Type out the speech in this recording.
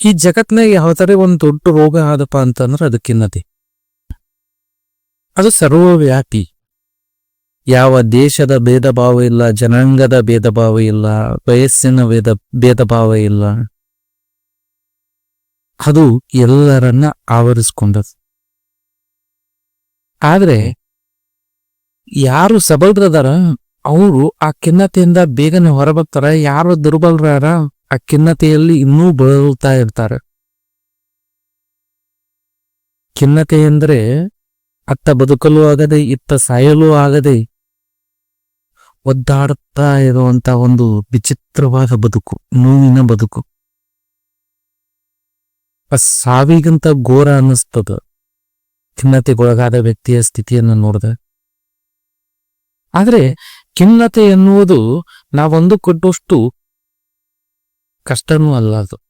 ಈ ಜಗತ್ನಾಗ ಯಾವ್ದಾರೆ ಒಂದು ದೊಡ್ಡ ರೋಗ ಆದಪ್ಪ ಅಂತಂದ್ರ ಅದು ಖಿನ್ನತೆ ಅದು ಸರ್ವವ್ಯಾಪಿ. ಯಾವ ದೇಶದ ಭೇದ ಭಾವ ಇಲ್ಲ, ಜನಾಂಗದ ಭೇದ ಭಾವ ಇಲ್ಲ, ವಯಸ್ಸಿನ ಭೇದ ಭೇದ ಭಾವ ಇಲ್ಲ. ಅದು ಎಲ್ಲರನ್ನ ಆವರಿಸ್ಕೊಂಡದು ಆದ್ರೆ ಯಾರು ಸಬಲರದಾರ, ಅವರು ಆ ಖಿನ್ನತೆಯಿಂದ ಬೇಗನೆ ಹೊರಬರ್ತಾರ, ಯಾರು ದುರ್ಬಲರಾರ ಆ ಖಿನ್ನತೆಯಲ್ಲಿ ಇನ್ನೂ ಬಳಲ್ತಾ ಇರ್ತಾರೆ. ಖಿನ್ನತೆ ಎಂದರೆ ಅತ್ತ ಬದುಕಲು ಆಗದೆ, ಇತ್ತ ಸಾಯಲು ಆಗದೆ ಒದ್ದಾಡುತ್ತಾ ಇರುವಂತ ಒಂದು ವಿಚಿತ್ರವಾದ ಬದುಕು, ನೋವಿನ ಬದುಕು. ಸಾವಿಗಿಂತ ಘೋರ ಅನ್ನಿಸ್ತದ ಖಿನ್ನತೆಗೊಳಗಾದ ವ್ಯಕ್ತಿಯ ಸ್ಥಿತಿಯನ್ನು ನೋಡಿದ. ಆದರೆ ಖಿನ್ನತೆ ಎನ್ನುವುದು ನಾವೊಂದು ಕೊಟ್ಟಷ್ಟು castano al lado.